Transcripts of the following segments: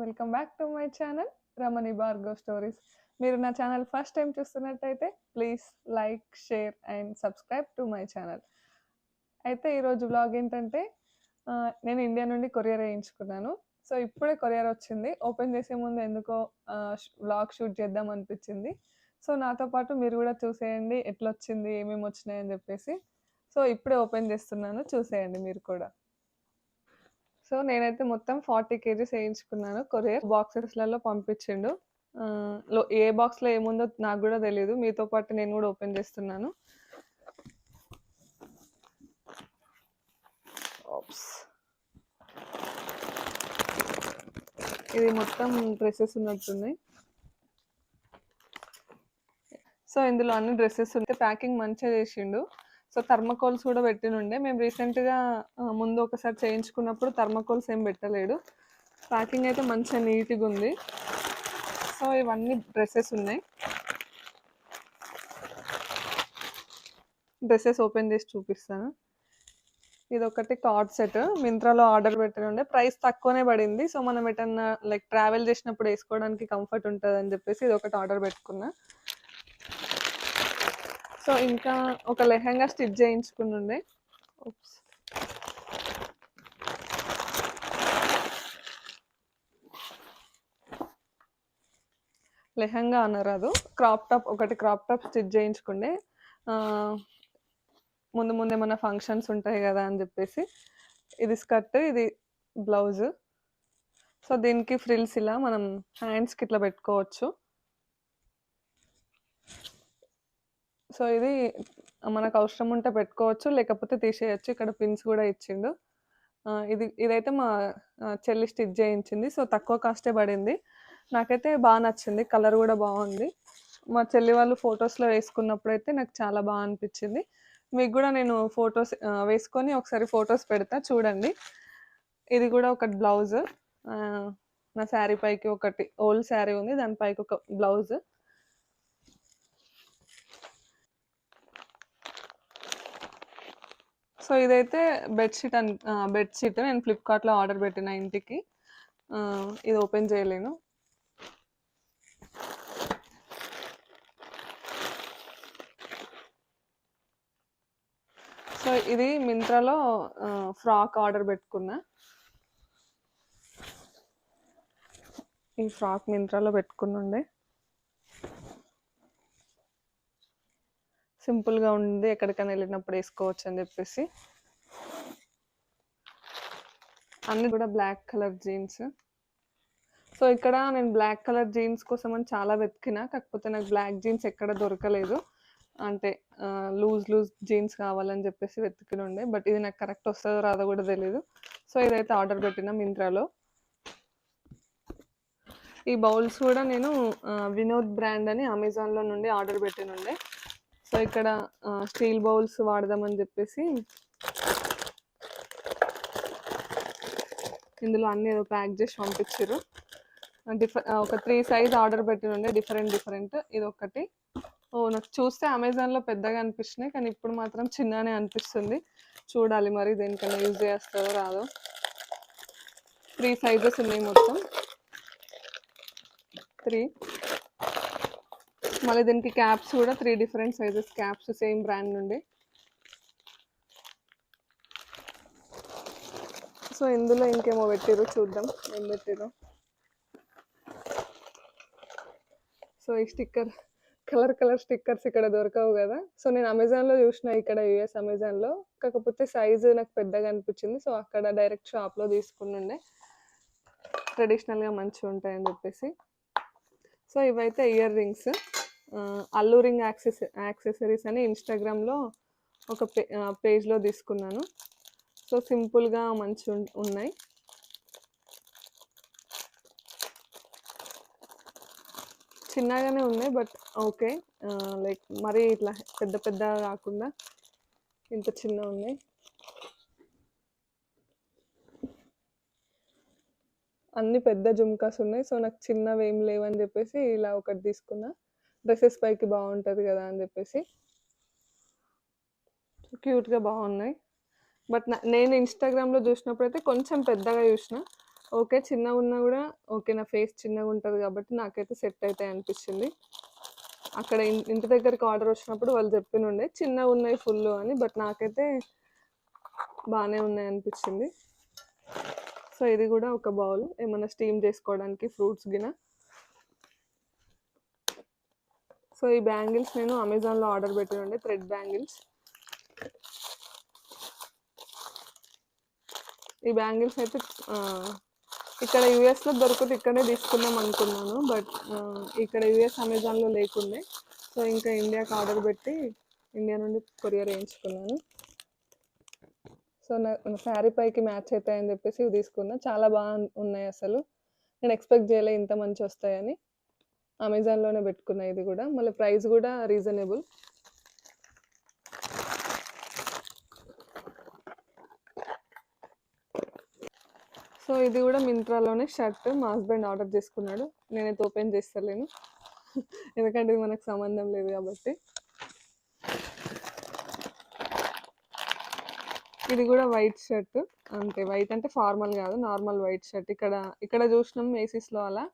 Welcome back to my channel Ramani Bhargav stories మీరు నా channel first time చూస్తున్నట్టయితే please like share and subscribe to my channel అయితే ఈరోజు vlog ఏంటంటే నేను ఇండియా నుండి కొరియర్ వేయించుకున్నాను. సో ఇప్పుడే కొరియర్ వచ్చింది. ఓపెన్ చేసే ముందు ఎందుకో వ్లాగ్ షూట్ చేద్దాం అనిపించింది. సో నాతో పాటు మీరు కూడా చూసేయండి ఎట్లా వచ్చింది ఏమేమి వచ్చినాయని చెప్పేసి. సో ఇప్పుడే ఓపెన్ చేస్తున్నాను. చూసేయండి మీరు కూడా. సో నేనైతే మొత్తం ఫార్టీ కేజీస్ వేయించుకున్నాను. కొరియర్ బాక్సెస్లలో పంపించిండు. లో ఏ బాక్స్లో ఏముందో నాకు కూడా తెలియదు మీతో పాటు నేను కూడా ఓపెన్ చేస్తున్నాను. ఇది మొత్తం డ్రెస్సెస్ ఉన్నట్టున్నాయి. సో ఇందులో అన్ని డ్రెస్సెస్ ఉంటే ప్యాకింగ్ మంచిగా చేసిండు. సో థర్మకోల్స్ కూడా పెట్టినుండే. మేము రీసెంట్గా ముందు ఒకసారి చేయించుకున్నప్పుడు థర్మకోల్స్ ఏం పెట్టలేడు ప్యాకింగ్ అయితే మంచిగా నీట్గా ఉంది. సో ఇవన్నీ డ్రెస్సెస్ ఉన్నాయి. డ్రెస్సెస్ ఓపెన్ చేసి చూపిస్తాను. ఇది ఒకటి కార్డ్ సెట్. మింత్రాలో ఆర్డర్ పెట్టినుండే. ప్రైస్ తక్కువనే పడింది. సో మనం ఎటన్నా లైక్ ట్రావెల్ చేసినప్పుడు వేసుకోవడానికి కంఫర్ట్ ఉంటుంది అని చెప్పేసి ఇది ఒకటి ఆర్డర్ పెట్టుకున్నా. సో ఇంకా ఒక లెహంగా స్టిచ్ చేయించుకుని ఉండే. లెహంగా అన్నారు అది క్రాప్ టాప్ ఒకటి క్రాప్ టాప్ స్టిచ్ చేయించుకుండే. ముందు ముందు ఏమైనా ఫంక్షన్స్ ఉంటాయి కదా అని చెప్పేసి. ఇది స్కర్ట్ ఇది బ్లౌజ్. సో దీనికి ఫ్రిల్స్ ఇలా మనం హ్యాండ్స్కి ఇట్లా పెట్టుకోవచ్చు. సో ఇది మనకు అవసరం ఉంటే పెట్టుకోవచ్చు లేకపోతే తీసేయచ్చు. ఇక్కడ పిన్స్ కూడా ఇచ్చిండు. ఇది ఇదైతే మా చెల్లి స్టిచ్ చేయించింది. సో తక్కువ కాస్టే పడింది. నాకైతే బాగా నచ్చింది. కలర్ కూడా బాగుంది. మా చెల్లి వాళ్ళు ఫొటోస్లో వేసుకున్నప్పుడు అయితే నాకు చాలా బాగా అనిపించింది. మీకు కూడా నేను ఫొటోస్ వేసుకొని ఒకసారి ఫొటోస్ పెడతా చూడండి. ఇది కూడా ఒకటి బ్లౌజ్ నా శారీ పైకి ఒకటి ఓల్డ్ శారీ ఉంది. దానిపైకి ఒక బ్లౌజ్ సో ఇదైతే బెడ్షీట్ అని బెడ్షీట్ నేను ఫ్లిప్కార్ట్లో ఆర్డర్ పెట్టిన ఇంటికి. ఇది ఓపెన్ చేయలేను. సో ఇది మింత్రాలో ఫ్రాక్ ఆర్డర్ పెట్టుకున్నా. ఈ ఫ్రాక్ మింత్రాలో పెట్టుకున్నుండే. సింపుల్గా ఉంది ఎక్కడికైనా వెళ్ళినప్పుడు వేసుకోవచ్చు అని చెప్పేసి. అన్ని కూడా బ్లాక్ కలర్ జీన్స్. సో ఇక్కడ నేను బ్లాక్ కలర్ జీన్స్ కోసం అని చాలా వెతికిన కాకపోతే నాకు బ్లాక్ జీన్స్ ఎక్కడ దొరకలేదు. అంటే లూజ్ లూజ్ జీన్స్ కావాలని చెప్పేసి వెతికిన ఉండే బట్ ఇది నాకు కరెక్ట్ వస్తుందో రాదో కూడా తెలియదు సో ఇదైతే ఆర్డర్ పెట్టిన మింత్రాలో. ఈ బౌల్స్ కూడా నేను వినోద్ బ్రాండ్ అని అమెజాన్లో నుండి ఆర్డర్ పెట్టినుండే. సో ఇక్కడ స్టీల్ బౌల్స్ వాడదామని చెప్పేసి ఇందులో అన్ని ఏదో ప్యాక్ చేసి పంపించారు డిఫరెంట్ ఒక త్రీ సైజ్ ఆర్డర్ పెట్టినుండే డిఫరెంట్ డిఫరెంట్. ఇది ఒకటి ఓ నాకు చూస్తే అమెజాన్లో పెద్దగా అనిపించినాయి కానీ ఇప్పుడు మాత్రం చిన్ననే అనిపిస్తుంది. చూడాలి మరి దేనికన్నా యూజ్ చేస్తారో రాదో. త్రీ సైజెస్ ఉన్నాయి మొత్తం. త్రీ. మళ్ళీ దీనికి క్యాప్స్ కూడా three different sizes caps same brand నుండి. సో ఇందులో ఇంకేమో పెట్టారు చూద్దాం ఏం పెట్టారు సో ఈ స్టిక్కర్ కలర్ కలర్ స్టిక్కర్స్ ఇక్కడ దొరకవు కదా. సో నేను అమెజాన్లో చూసిన ఇక్కడ యూఎస్ అమెజాన్లో. కాకపోతే సైజు నాకు పెద్దగా అనిపించింది సో అక్కడ డైరెక్ట్ షాప్లో తీసుకున్నుండే ట్రెడిషనల్గా మంచిగా ఉంటాయని చెప్పేసి. సో ఇవైతే earrings. Alluring access accessories అని ఇన్స్టాగ్రామ్లో ఒక పే పేజ్లో తీసుకున్నాను. సో సింపుల్గా మంచి ఉన్నాయి. చిన్నగానే ఉన్నాయి బట్ ఓకే. లైక్ మరీ ఇట్లా పెద్ద పెద్దగా కాకుండా ఇంత చిన్న ఉన్నాయి. అన్ని పెద్ద జుమ్కాస్ ఉన్నాయి. సో నాకు చిన్నవి ఏం లేవని చెప్పేసి ఇలా ఒకటి తీసుకున్నా. డ్రెస్సెస్ పైకి బాగుంటుంది కదా అని చెప్పేసి. క్యూట్గా బాగున్నాయి. బట్ నేను ఇన్స్టాగ్రామ్లో చూసినప్పుడు అయితే కొంచెం పెద్దగా చూసిన. ఓకే చిన్నగా ఉన్నా కూడా ఓకే నా ఫేస్ చిన్నగా ఉంటుంది కాబట్టి నాకైతే సెట్ అవుతాయి అనిపించింది అక్కడ ఇంటి దగ్గరికి ఆర్డర్ వచ్చినప్పుడు వాళ్ళు చెప్పినుండే చిన్నగా ఉన్నాయి ఫుల్ అని బట్ నాకైతే బాగానే ఉన్నాయి అనిపించింది సో ఇది కూడా ఒక బౌల్. ఏమైనా స్టీమ్ చేసుకోవడానికి ఫ్రూట్స్ గిన సో ఈ బ్యాంగిల్స్ నేను అమెజాన్లో ఆర్డర్ పెట్టినండి థ్రెడ్ బ్యాంగిల్స్. ఈ బ్యాంగిల్స్ అయితే ఇక్కడ యూఎస్లో దొరుకుతుంది ఇక్కడే తీసుకుందాం అనుకున్నాను బట్ ఇక్కడ యూఎస్ అమెజాన్లో లేకుండే. సో ఇంకా ఇండియాకి ఆర్డర్ పెట్టి ఇండియా నుండి కొరియర్ వేయించుకున్నాను. సో నా శారీ పైకి మ్యాచ్ అవుతాయని చెప్పేసి ఇవి తీసుకున్నా. చాలా బాగా ఉన్నాయి అసలు. నేను ఎక్స్పెక్ట్ చేయలే ఇంత మంచి వస్తాయని. అమెజాన్లోనే పెట్టుకున్నా ఇది కూడా. మళ్ళీ ప్రైస్ కూడా రీజనబుల్. సో ఇది కూడా మింత్రాలోనే షర్ట్ మా హస్బెండ్ ఆర్డర్ చేసుకున్నాడు. నేనైతే ఓపెన్ చేస్తలేను. ఎందుకంటే ఇది మనకు సంబంధం లేదు కాబట్టి. ఇది కూడా వైట్ షర్ట్. అంతే వైట్ అంటే ఫార్మల్ కాదు నార్మల్ వైట్ షర్ట్. ఇక్కడ ఇక్కడ చూసినాం ఏసీస్లో అలా.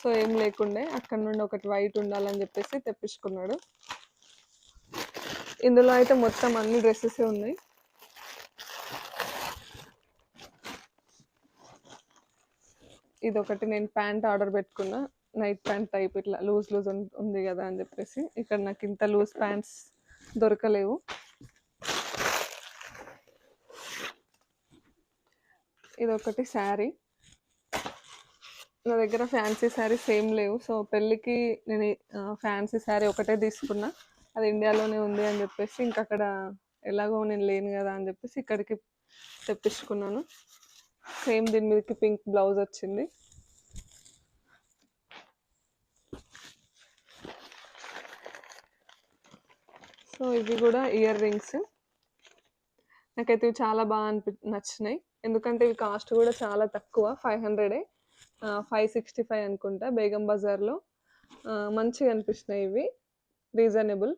సో ఏం లేకుండే అక్కడ నుండి ఒకటి వైట్ ఉండాలని చెప్పేసి తెప్పించుకున్నాడు. ఇందులో అయితే మొత్తం అన్ని డ్రెస్సెస్ ఉన్నాయి. ఇదొకటి నేను ప్యాంట్ ఆర్డర్ పెట్టుకున్నా. నైట్ ప్యాంట్ టైప్ ఇట్లా లూజ్ లూజ్ ఉంది కదా అని చెప్పేసి. ఇక్కడ నాకు ఇంత లూజ్ ప్యాంట్స్ దొరకలేవు. ఇదొకటి శారీ. నా దగ్గర ఫ్యాన్సీ శారీస్ ఏం లేవు. సో పెళ్ళికి నేను ఫ్యాన్సీ శారీ ఒకటే తీసుకున్నా. అది ఇండియాలోనే ఉంది అని చెప్పేసి ఇంకా అక్కడ ఎలాగో నేను లేను కదా అని చెప్పేసి ఇక్కడికి తెప్పించుకున్నాను. సేమ్ దీని మీదకి పింక్ బ్లౌజ్ వచ్చింది. సో ఇవి కూడా ఇయర్ రింగ్స్. నాకైతే ఇవి చాలా బాగా అనిపి నచ్చినాయి. ఎందుకంటే ఇవి కాస్ట్ కూడా చాలా తక్కువ. ఫైవ్ హండ్రెడే. ఫైవ్ సిక్స్టీ ఫైవ్ అనుకుంటా బేగం బజార్లో. మంచిగా అనిపిస్తున్నాయి ఇవి. రీజనబుల్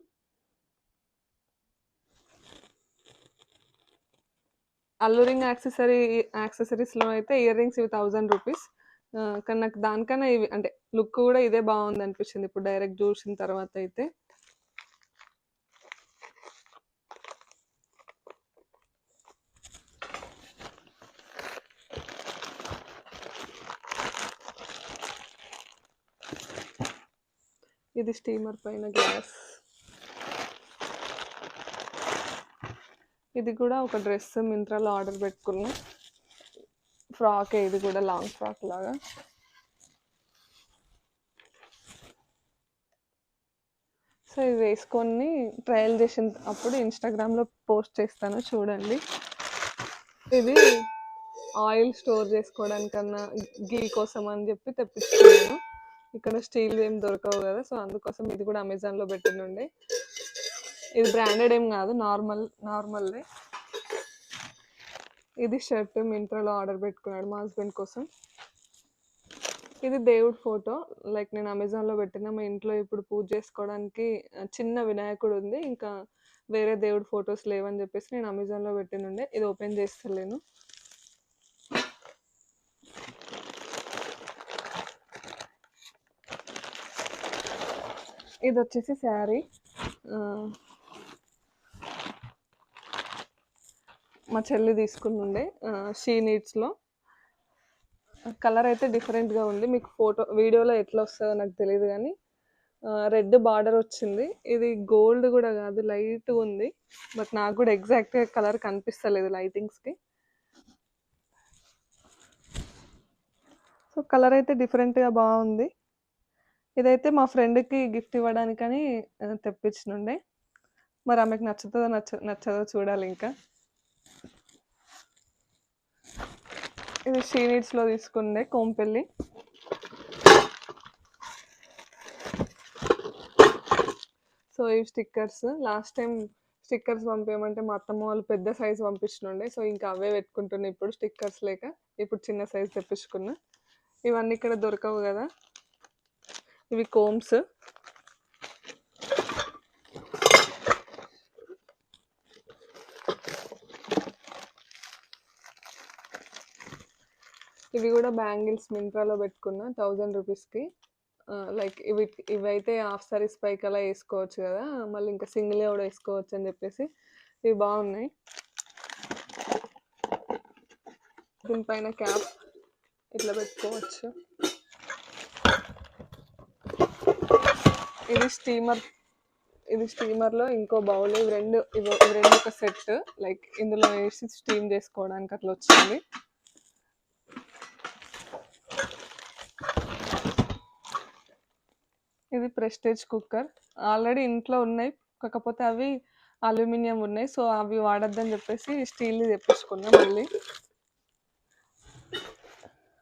అల్లురింగ్ యాక్సెసరీ యాక్సెసరీస్లో అయితే ఇయర్ రింగ్స్ ఇవి థౌజండ్ రూపీస్ కానీ నాకు దానికన్నా ఇవి అంటే లుక్ కూడా ఇదే బాగుంది అనిపించింది ఇప్పుడు డైరెక్ట్ చూసిన తర్వాత అయితే. ఇది స్టీమర్ పైన గ్లాస్. ఇది కూడా ఒక డ్రెస్ మింత్రాలో ఆర్డర్ పెట్టుకున్నా. ఫ్రాక్ ఇది కూడా లాంగ్ ఫ్రాక్ లాగా. సో ఇది వేసుకొని ట్రయల్ చేసిన అప్పుడు ఇన్స్టాగ్రామ్లో పోస్ట్ చేస్తాను చూడండి. ఇది ఆయిల్ స్టోర్ చేసుకోవడానికన్నా గీ కోసం అని చెప్పి తెప్పించుకున్నాను ఇక్కడ స్టీల్ ఏం దొరకవు కదా సో అందుకోసం ఇది కూడా అమెజాన్లో పెట్టిండే ఇది బ్రాండెడ్ ఏం కాదు నార్మల్ నార్మల్దే. ఇది షర్ట్ మింత్రాలో ఆర్డర్ పెట్టుకున్నాడు మా హస్బెండ్ కోసం. ఇది దేవుడి ఫోటో లైక్ నేను అమెజాన్లో పెట్టిన మా ఇంట్లో ఇప్పుడు పూజ చేసుకోవడానికి చిన్న వినాయకుడు ఉంది ఇంకా వేరే దేవుడి ఫొటోస్ లేవని చెప్పేసి నేను అమెజాన్లో పెట్టినుండే ఇది ఓపెన్ చేస్తలేను. ఇది వచ్చేసి శారీ మా చెల్లి తీసుకున్నుండే షీ నీడ్స్లో. కలర్ అయితే డిఫరెంట్గా ఉంది. మీకు ఫోటో వీడియోలో ఎట్లా వస్తుందో నాకు తెలియదు కానీ రెడ్ బార్డర్ వచ్చింది. ఇది గోల్డ్ కూడా కాదు లైట్ ఉంది. బట్ నాకు కూడా ఎగ్జాక్ట్గా కలర్ కనిపిస్తలేదు లైటింగ్స్కి. సో కలర్ అయితే డిఫరెంట్గా బాగుంది. ఇదైతే మా ఫ్రెండ్కి గిఫ్ట్ ఇవ్వడానికని తెప్పించనుండే. మరి ఆమెకు నచ్చుతుందో నచ్చ నచ్చదో చూడాలి ఇంకా. ఇది షీనీడ్స్లో తీసుకుండే కోంపెల్లి. సో ఈ స్టిక్కర్స్. లాస్ట్ టైం స్టిక్కర్స్ పంపించమంటే మా అత్తమ్మ వాళ్ళు పెద్ద సైజ్ పంపించినుండే. సో ఇంకా అవే పెట్టుకుంటున్నా ఇప్పుడు స్టిక్కర్స్ లేక. ఇప్పుడు చిన్న సైజ్ తెప్పించుకున్నా. ఇవన్నీ ఇక్కడ దొరకవు కదా. ఇవి కోమ్స్. ఇవి కూడా బ్యాంగిల్స్ మింత్రాలో పెట్టుకున్న థౌజండ్ రూపీస్కి. లైక్ ఇవి ఇవైతే హాఫ్ సారీస్ పైకి అలా వేసుకోవచ్చు కదా మళ్ళీ ఇంకా సింగిల్గా కూడా వేసుకోవచ్చు అని చెప్పేసి. ఇవి బాగున్నాయి. దీనిపైన క్యాప్ ఇట్లా పెట్టుకోవచ్చు. ఇది స్టీమర్ ఇది స్టీమర్లో ఇంకో బౌల్ ఇవి రెండు ఇవి రెండు ఒక సెట్. లైక్ ఇందులో వేసి స్టీమ్ చేసుకోవడానికి అట్లా వచ్చింది. ఇది ప్రెస్టేజ్ కుక్కర్. ఆల్రెడీ ఇంట్లో ఉన్నాయి కాకపోతే అవి అల్యూమినియం ఉన్నాయి సో అవి వాడొద్దని చెప్పేసి స్టీల్ తెప్పించుకున్నాం మళ్ళీ.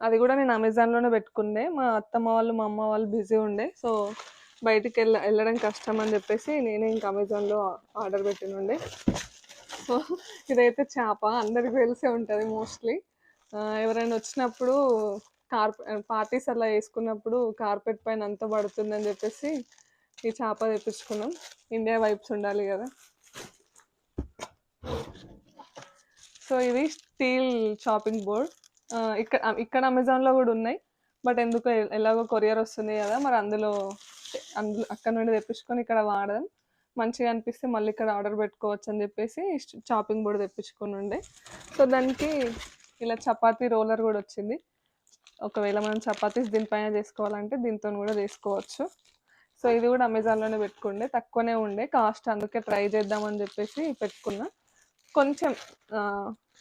అది కూడా నేను అమెజాన్లోనే పెట్టుకుండే. మా అత్తమ్మ వాళ్ళు మా అమ్మ వాళ్ళు బిజీ ఉండే సో బయటికి వెళ్ళ వెళ్ళడం కష్టం అని చెప్పేసి నేనే ఇంకా అమెజాన్లో ఆర్డర్ పెట్టినుండే. సో ఇదైతే చేప అందరికి తెలిసే ఉంటుంది మోస్ట్లీ. ఎవరైనా వచ్చినప్పుడు కార్పె పార్టీస్ అలా వేసుకున్నప్పుడు కార్పెట్ పైన అంత పడుతుందని చెప్పేసి ఈ చేప తెప్పించుకున్నాం. ఇండియా వైబ్స్ ఉండాలి కదా. సో ఇది స్టీల్ షాపింగ్ బోర్డ్. ఇక్కడ ఇక్కడ అమెజాన్లో కూడా ఉన్నాయి. బట్ ఎందుకో ఎలాగో కొరియర్ వస్తుంది కదా మరి అందులో అందులో అక్కడ నుండి తెప్పించుకొని ఇక్కడ వాడదాం. మంచిగా అనిపిస్తే మళ్ళీ ఇక్కడ ఆర్డర్ పెట్టుకోవచ్చు అని చెప్పేసి చాపింగ్ బోర్డ్ తెప్పించుకొని ఉండే. సో దానికి ఇలా చపాతీ రోలర్ కూడా వచ్చింది. ఒకవేళ మనం చపాతీస్ దీనిపైన చేసుకోవాలంటే దీంతో కూడా చేసుకోవచ్చు. సో ఇది కూడా అమెజాన్లోనే పెట్టుకుండే. తక్కువనే ఉండే. కాస్ట్ అందుకే ట్రై చేద్దామని చెప్పేసి పెట్టుకున్నా. కొంచెం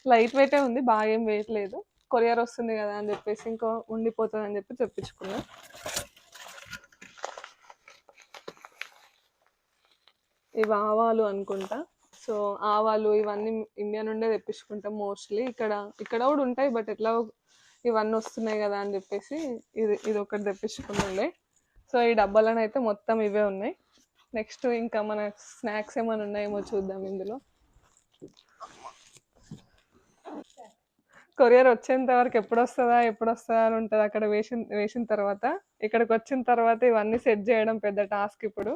లైట్ వెయిటే ఉంది. బాగా ఏం వెయిట్ లేదు. కొరియర్ వస్తుంది కదా అని చెప్పేసి ఇంకో ఉండిపోతుంది అని చెప్పి తెప్పించుకున్నా. ఇవి ఆవాలు అనుకుంటా. సో ఆవాలు ఇవన్నీ ఇండియా నుండే తెప్పించుకుంటాం మోస్ట్లీ. ఇక్కడ ఇక్కడ కూడా ఉంటాయి బట్ ఎట్లా ఇవన్నీ వస్తున్నాయి కదా అని చెప్పేసి ఇది ఇది ఒకటి తెప్పించుకున్నాండే సో ఈ డబ్బాలను అయితే మొత్తం ఇవే ఉన్నాయి. నెక్స్ట్ ఇంకా మన స్నాక్స్ ఏమైనా ఉన్నాయేమో చూద్దాం ఇందులో. కొరియర్ వచ్చేంత వరకు ఎప్పుడు వస్తుందా ఎప్పుడు వస్తుందా అని ఉంటుంది. అక్కడ వేసిన వేసిన తర్వాత ఇక్కడికి వచ్చిన తర్వాత ఇవన్నీ సెట్ చేయడం పెద్ద టాస్క్ ఇప్పుడు.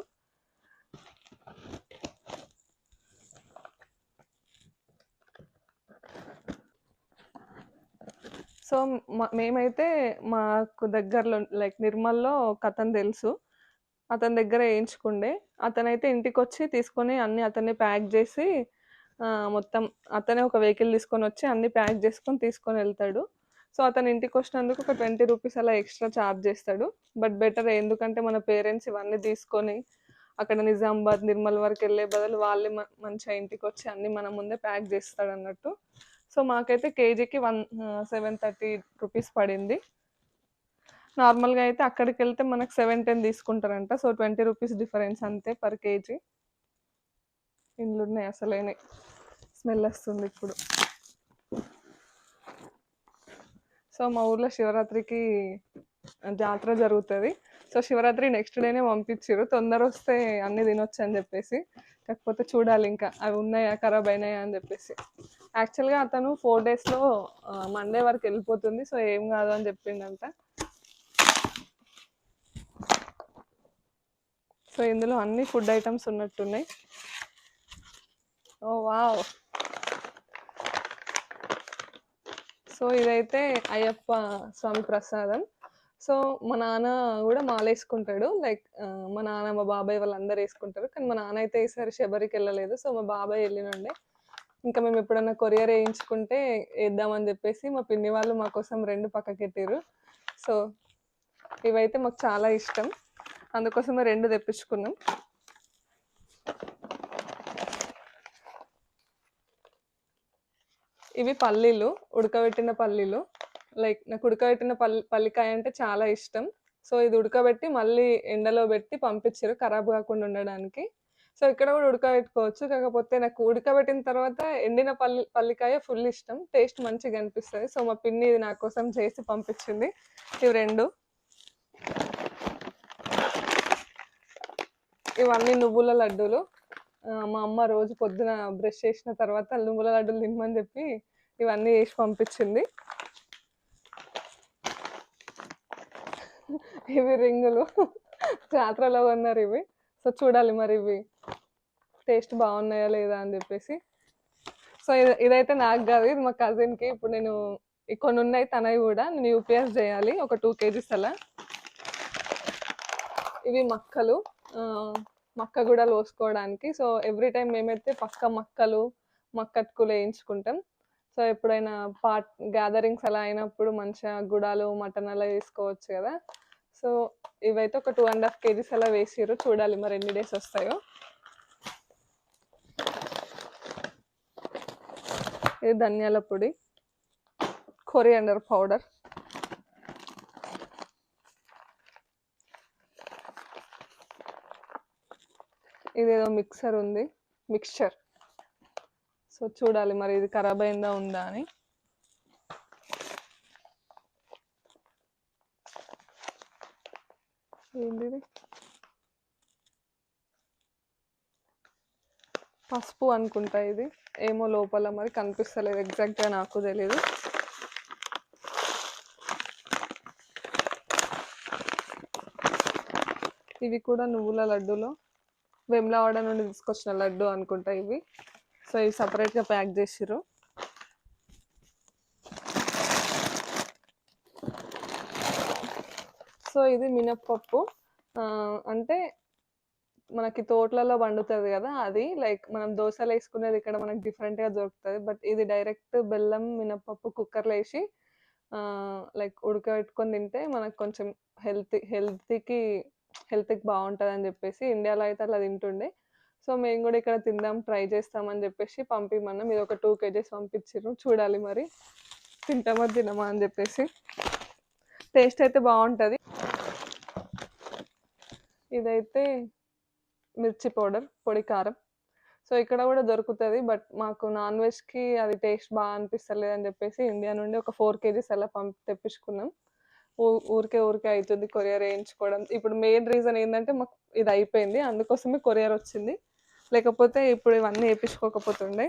సో మేమైతే మాకు దగ్గరలో లైక్ నిర్మల్లో ఒక అతను తెలుసు. అతని దగ్గర వేయించుకుండే. అతనైతే ఇంటికి వచ్చి తీసుకొని అన్ని అతన్ని ప్యాక్ చేసి మొత్తం అతనే ఒక వెహికల్ తీసుకొని వచ్చి అన్ని ప్యాక్ చేసుకొని తీసుకొని వెళ్తాడు. సో అతను ఇంటికి వచ్చినందుకు ఒక ట్వంటీ రూపీస్ అలా ఎక్స్ట్రా ఛార్జ్ చేస్తాడు. బట్ బెటర్ ఎందుకంటే మన పేరెంట్స్ ఇవన్నీ తీసుకొని అక్కడ నిజామాబాద్ నిర్మల్ వరకు వెళ్ళే బదులు వాళ్ళే మంచిగా ఇంటికి వచ్చి అన్ని మన ముందే ప్యాక్ చేస్తాడు అన్నట్టు సో మాకైతే కేజీకి వన్ సెవెన్ థర్టీ రూపీస్ పడింది. నార్మల్గా అయితే అక్కడికి వెళ్తే మనకు సెవెన్ టెన్ తీసుకుంటారంట. సో ట్వంటీ రూపీస్ డిఫరెన్స్ అంతే పర్ కేజీ. ఇండ్లు ఉన్నాయి అసలేనే స్మెల్ వస్తుంది ఇప్పుడు. సో మా ఊర్లో శివరాత్రికి జాతర జరుగుతుంది. సో శివరాత్రి నెక్స్ట్ డేనే పంపించారు తొందర వస్తే అన్ని తినొచ్చు అని చెప్పేసి. కాకపోతే చూడాలి ఇంకా అవి ఉన్నాయా ఖరాబ్ అయినాయా అని చెప్పేసి. యాక్చువల్గా అతను ఫోర్ డేస్లో మండే వరకు వెళ్ళిపోతుంది సో ఏం కాదు అని చెప్పిండంట. సో ఇందులో అన్ని ఫుడ్ ఐటమ్స్ ఉన్నట్టున్నాయి. Oh, ఓ వావ్ సో ఇదైతే అయ్యప్ప స్వామి ప్రసాదం. సో మా నాన్న కూడా మాల వేసుకుంటాడు లైక్ మా నాన్న మా బాబాయ్ వాళ్ళందరూ వేసుకుంటారు. కానీ మా నాన్న అయితే ఈసారి శబరికి వెళ్ళలేదు. సో మా బాబాయ్ వెళ్ళినుండే. ఇంకా మేము ఎప్పుడన్నా కొరియర్ వేయించుకుంటే వేద్దామని చెప్పేసి మా పిన్ని వాళ్ళు మా కోసం రెండు పక్కకెట్టారు సో ఇవైతే మాకు చాలా ఇష్టం. అందుకోసమే రెండు తెప్పించుకున్నాం. ఇవి పల్లీలు ఉడకబెట్టిన పల్లీలు. లైక్ నాకు ఉడకబెట్టిన పల్లి పల్లికాయ అంటే చాలా ఇష్టం. సో ఇది ఉడకబెట్టి మళ్ళీ ఎండలో పెట్టి పంపించారు ఖరాబ్ కాకుండా ఉండడానికి. సో ఇక్కడ కూడా ఉడకబెట్టుకోవచ్చు. కాకపోతే నాకు ఉడకబెట్టిన తర్వాత ఎండిన పల్లి పల్లికాయ ఫుల్ ఇష్టం. టేస్ట్ మంచిగా అనిపిస్తుంది. సో మా పిన్ని ఇది నా కోసం చేసి పంపించింది. ఇవి రెండు. ఇవన్నీ నువ్వుల లడ్డూలు. మా అమ్మ రోజు పొద్దున బ్రష్ చేసిన తర్వాత నువ్వుల లడ్డూలు తినమని చెప్పి ఇవన్నీ చేసి పంపించింది. ఇవి రింగులు. జాతరలో ఉన్నారు ఇవి. సో చూడాలి మరి ఇవి. టేస్ట్ బాగున్నాయా లేదా అని చెప్పేసి. సో ఇది ఇదైతే నాకు కాదు. ఇది మా కజిన్కి ఇప్పుడు నేను కొన్ని ఉన్నాయి తనవి కూడా నేను యూపీఎస్ చేయాలి. ఒక టూ కేజీస్ అలా. ఇవి మక్కలు. మక్క కూడా లోసుకోవడానికి. సో ఎవ్రీ టైం మేమైతే పక్క మక్కలు మక్కట్కులు వేయించుకుంటాం. సో ఎప్పుడైనా పార్ట్ గ్యాదరింగ్స్ అలా అయినప్పుడు మంచిగా గుడాలు మటన్ అలా వేసుకోవచ్చు కదా. సో ఇవైతే ఒక టూ అండ్ హాఫ్ కేజీస్ అలా వేసారు చూడాలి మరి ఎన్ని డేస్ వస్తాయో. ఇది ధనియాల పొడి కొరియాండర్ పౌడర్ ఇదేదో మిక్సర్ ఉంది మిక్స్చర్ సో చూడాలి మరి ఇది ఖరాబ్ అయిందా ఉందా అని. ఏంటిది పసుపు అనుకుంటా ఇది. ఏమో లోపల మరి కనిపిస్తలేదు. ఎగ్జాక్ట్గా నాకు తెలీదు. ఇవి కూడా నువ్వుల లడ్డూలో. వెమ్లవాడ నుండి తీసుకొచ్చిన లడ్డు అనుకుంటా ఇవి. సో ఇవి సపరేట్గా ప్యాక్ చేసిర్రు. సో ఇది మినప్పప్పు. అంటే మనకి తోటలలో పండుతుంది కదా అది. లైక్ మనం దోశలు వేసుకునేది ఇక్కడ మనకి డిఫరెంట్గా దొరుకుతుంది. బట్ ఇది డైరెక్ట్ బెల్లం మినప్పప్పు కుక్కర్లో వేసి లైక్ ఉడకబెట్టుకొని తింటే మనకు కొంచెం హెల్తీ హెల్తీకి హెల్త్కి బాగుంటుంది అని చెప్పేసి ఇండియాలో అయితే అలా తింటుండే. సో మేము కూడా ఇక్కడ తిందాం ట్రై చేస్తామని చెప్పేసి పంపిమన్నాం. ఇది ఒక టూ కేజీస్ పంపించారు చూడాలి మరి. తింటామా తినమా అని చెప్పేసి. టేస్ట్ అయితే బాగుంటుంది. ఇదైతే మిర్చి పౌడర్ పొడి కారం. సో ఇక్కడ కూడా దొరుకుతుంది బట్ మాకు నాన్ వెజ్కి అది టేస్ట్ బాగా అనిపిస్తలేదు అని చెప్పేసి ఇండియా నుండి ఒక ఫోర్ కేజీస్ అలా పంపి తెప్పించుకున్నాం. ఊరికే ఊరికే అవుతుంది కొరియర్ వేయించుకోవడం. ఇప్పుడు మెయిన్ రీజన్ ఏంటంటే మాకు ఇది అయిపోయింది అందుకోసమే కొరియర్ వచ్చింది. లేకపోతే ఇప్పుడు ఇవన్నీ వేయించుకోకపోతుండే.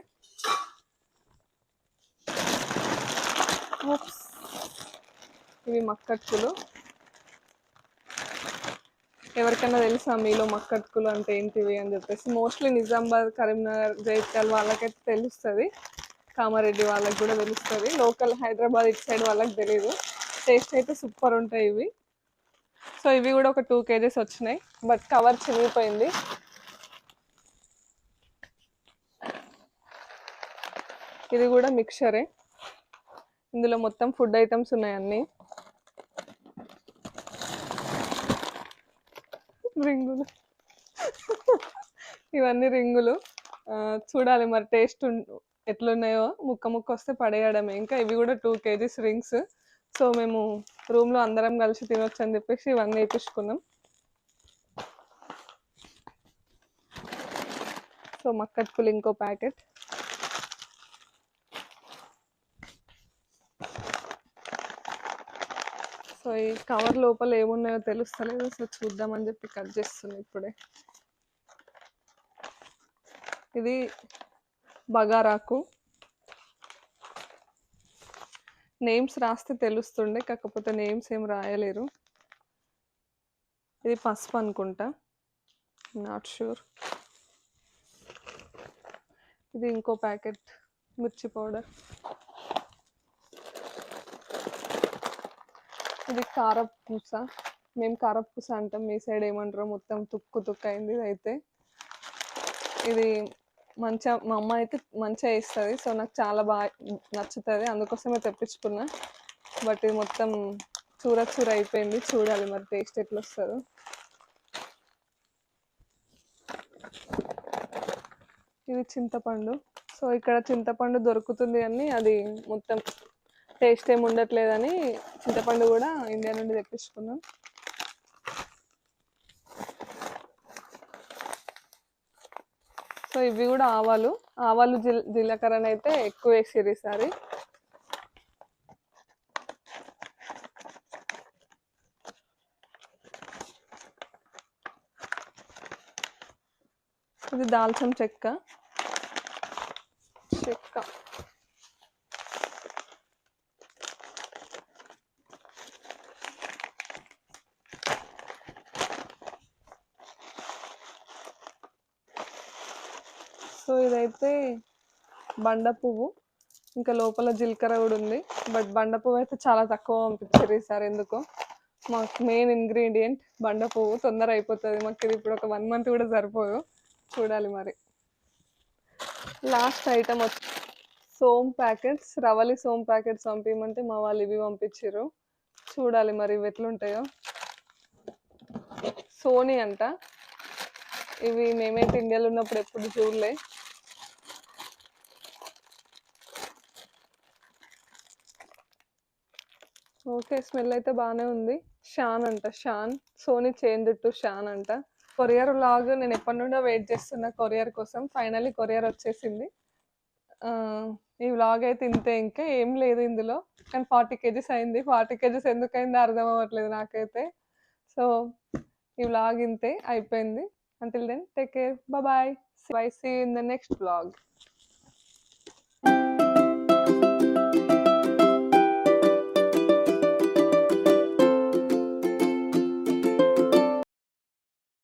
ఇవి మక్కట్కులు. ఎవరికైనా తెలుసా మీలో మక్కట్కులు అంటే ఏంటివి అని చెప్పేసి? మోస్ట్లీ నిజామాబాద్ కరీంనగర్ జైత్యాల వాళ్ళకైతే తెలుస్తుంది. కామారెడ్డి వాళ్ళకి కూడా తెలుస్తుంది. లోకల్ హైదరాబాద్ ఇటు సైడ్ వాళ్ళకి తెలియదు టేస్ట్ అయితే సూపర్ ఉంటాయి ఇవి. సో ఇవి కూడా ఒక టూ కేజెస్ వచ్చినాయి. బట్ కవర్ చిరిగిపోయింది. ఇది కూడా మిక్చరే ఇందులో మొత్తం ఫుడ్ ఐటమ్స్ ఉన్నాయి అన్నీ. రింగులు. ఇవన్నీ రింగులు. చూడాలి మరి టేస్ట్ ఎట్లున్నాయో. ముక్క ముక్క వస్తే పడేయడమే. ఇంకా ఇవి కూడా టూ కేజీస్ రింగ్స్. సో మేము రూమ్లో అందరం కలిసి తినొచ్చు అని చెప్పేసి ఇవన్నీ వేయించుకున్నాం సో మక్కట్టుకులు ఇంకో ప్యాకెట్. సో ఈ కవర్ లోపల ఏమున్నాయో తెలుస్తలేదు. సో చూద్దామని చెప్పి కట్ చేస్తుంది ఇప్పుడే. ఇది బగారాకు. నేమ్స్ రాస్తే తెలుస్తుండే కాకపోతే నేమ్స్ ఏం రాయలేరు. ఇది పసుపు అనుకుంటా. నాట్ షూర్ ఇది ఇంకో ప్యాకెట్ మిర్చి పౌడర్. ఇది కారపూస మేము కారపూస అంటాం. మీ సైడ్ ఏమంటారో మొత్తం తుక్కు తుక్కు అయింది ఇది అయితే ఇది మంచిగా మా అమ్మ అయితే మంచిగా వేస్తుంది సో నాకు చాలా బాగా నచ్చుతుంది. అందుకోసమే తెప్పించుకున్నా. బట్ ఇది మొత్తం చూర చూర అయిపోయింది. చూడాలి మరి టేస్ట్ ఎట్లా వస్తుందో ఇది చింతపండు. సో ఇక్కడ చింతపండు దొరుకుతుంది అని అది మొత్తం టేస్ట్ ఏమి ఉండట్లేదని చింతపండు కూడా ఇండియా నుండి తెప్పించుకున్నాం. సో ఇవి కూడా ఆవాలు. ఆవాలు జీల జీలకర్రని అయితే ఎక్కువ వేసిరు ఈసారి. ఇది దాల్చిన చెక్క. చెక్క. సో ఇదైతే బండ పువ్వు. ఇంకా లోపల జీలకర్ర కూడా ఉంది. బట్ బండ పువ్వు అయితే చాలా తక్కువ పంపించారు ఈసారి ఎందుకో. మాకు మెయిన్ ఇంగ్రీడియంట్ బండ పువ్వు. తొందర అయిపోతుంది. మాకు ఇది ఇప్పుడు ఒక వన్ మంత్ కూడా సరిపోదు. చూడాలి మరి. లాస్ట్ ఐటమ్ వచ్చి సోమ్ ప్యాకెట్స్. రవలి సోమ్ ప్యాకెట్స్ పంపించమంటే మా వాళ్ళు ఇవి పంపించారు. చూడాలి మరి ఇవి ఎట్లుంటాయో. సోనీ అంట. ఇవి మేమైతే ఇండియాలో ఉన్నప్పుడు ఎప్పుడు చూడలే. ఓకే స్మెల్ అయితే బాగానే ఉంది. షాన్ అంట Shan. Sony change to Shan అంట. కొరియర్ లాగ్ నేను ఎప్పటి నుండో వెయిట్ చేస్తున్న కొరియర్ కోసం. ఫైనల్లీ కొరియర్ వచ్చేసింది. ఈ వ్లాగ్ అయితే ఇంతే ఇంకా ఏం లేదు ఇందులో. కానీ ఫార్టీ కేజీస్ అయింది. ఫార్టీ కేజీస్ ఎందుకు అయిందో అర్థం అవ్వట్లేదు నాకైతే. సో ఈ వ్లాగ్ ఇంతే అయిపోయింది. Until then take care bye bye see in the next vlog